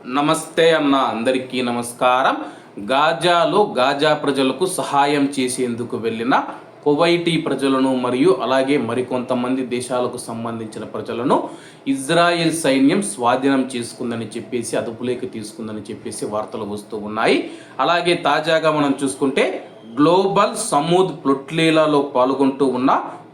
నమస్తే అన్న అందరికీ నమస్కారం. గాజాలో గాజా ప్రజలకు సహాయం చేసేందుకు వెళ్ళిన కువైటీ ప్రజలను మరియు అలాగే మరికొంతమంది దేశాలకు సంబంధించిన ప్రజలను ఇజ్రాయెల్ సైన్యం స్వాధీనం చేసుకుందని చెప్పేసి అదుపులోకి తీసుకుందని చెప్పేసి వార్తలు వస్తూ ఉన్నాయి. అలాగే తాజాగా మనం చూసుకుంటే గ్లోబల్ సమూద్ ప్లొట్లీలలో పాల్గొంటూ ఉన్న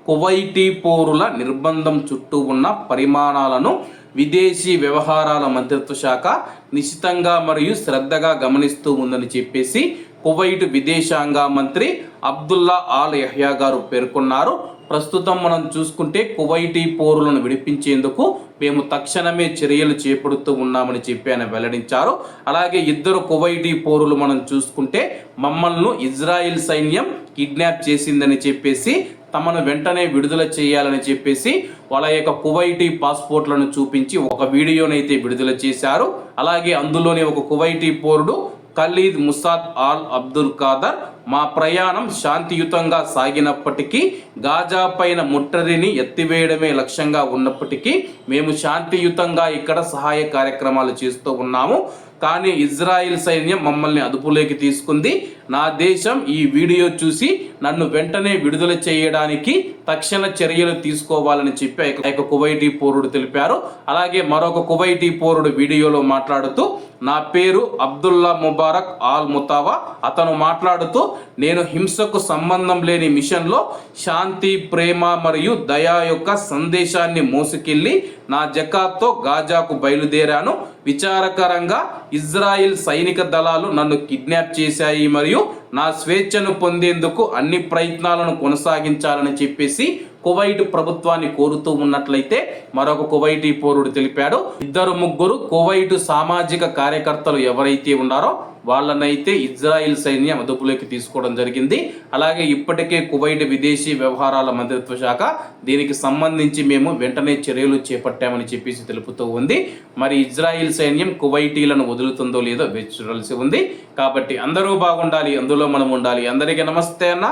కువైటీ పౌరుల నిర్బంధం చుట్టూ ఉన్న పరిమాణాలను విదేశీ వ్యవహారాల మంత్రిత్వ శాఖ నిశితంగా మరియు శ్రద్ధగా గమనిస్తూ ఉందని చెప్పేసి కువైట్ విదేశాంగ మంత్రి అబ్దుల్లా ఆల్ యహ్యా గారు పేర్కొన్నారు. ప్రస్తుతం మనం చూసుకుంటే కువైటీ పౌరులను విడిపించేందుకు మేము తక్షణమే చర్యలు చేపడుతూ ఉన్నామని చెప్పి ఆయన వెల్లడించారు. అలాగే ఇద్దరు కువైటీ పౌరులు మనం చూసుకుంటే మమ్మల్ని ఇజ్రాయిల్ సైన్యం కిడ్నాప్ చేసిందని చెప్పేసి తమను వెంటనే విడుదల చేయాలని చెప్పేసి వాళ్ళ యొక్క కువైటీ పాస్పోర్ట్లను చూపించి ఒక వీడియోనైతే విడుదల చేశారు. అలాగే అందులోనే ఒక కువైటీ పౌరుడు Khalid Musaad Al Abdul Khader మా ప్రయాణం శాంతియుతంగా సాగినప్పటికీ గాజా పైన ముట్టడిని ఎత్తివేయడమే లక్ష్యంగా ఉన్నప్పటికీ మేము శాంతియుతంగా ఇక్కడ సహాయ కార్యక్రమాలు చేస్తూ ఉన్నాము. కానీ ఇజ్రాయిల్ సైన్యం మమ్మల్ని అదుపులోకి తీసుకుంది. నా దేశం ఈ వీడియో చూసి నన్ను వెంటనే విడుదల చేయడానికి తక్షణ చర్యలు తీసుకోవాలని చెప్పి ఆ యొక్క కువైటీ పౌరుడు తెలిపారు. అలాగే మరొక కువైటీ పౌరుడు వీడియోలో మాట్లాడుతూ నా పేరు అబ్దుల్లా ముబారక్ ఆల్ ముతావా. అతను మాట్లాడుతూ నేను హింసకు సంబంధం లేని మిషన్లో శాంతి ప్రేమ మరియు దయా యొక్క సందేశాన్ని మోసుకెళ్ళి నా జకాత్తో గాజాకు బయలుదేరాను. విచారకరంగా ఇజ్రాయిల్ సైనిక దళాలు నన్ను కిడ్నాప్ చేశాయి మరియు నా స్వేచ్ఛను పొందేందుకు అన్ని ప్రయత్నాలను కొనసాగించాలని చెప్పేసి కువైట్ ప్రభుత్వాన్ని కోరుతూ ఉన్నట్లయితే మరొక కువైటీ పౌరుడు తెలిపాడు. ఇద్దరు ముగ్గురు కువైట్ సామాజిక కార్యకర్తలు ఎవరైతే ఉన్నారో వాళ్ళనైతే ఇజ్రాయిల్ సైన్యం అదుపులోకి తీసుకోవడం జరిగింది. అలాగే ఇప్పటికే కువైట్ విదేశీ వ్యవహారాల మంత్రిత్వ శాఖ దీనికి సంబంధించి మేము వెంటనే చర్యలు చేపట్టామని చెప్పేసి తెలుపుతూ ఉంది. మరి ఇజ్రాయిల్ సైన్యం కువైటీలను వదులుతుందో లేదో వేచి చూడాల్సి ఉంది. కాబట్టి అందరూ బాగుండాలి అందులో మనం ఉండాలి. అందరికీ నమస్తే అన్న.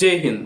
జై హింద్.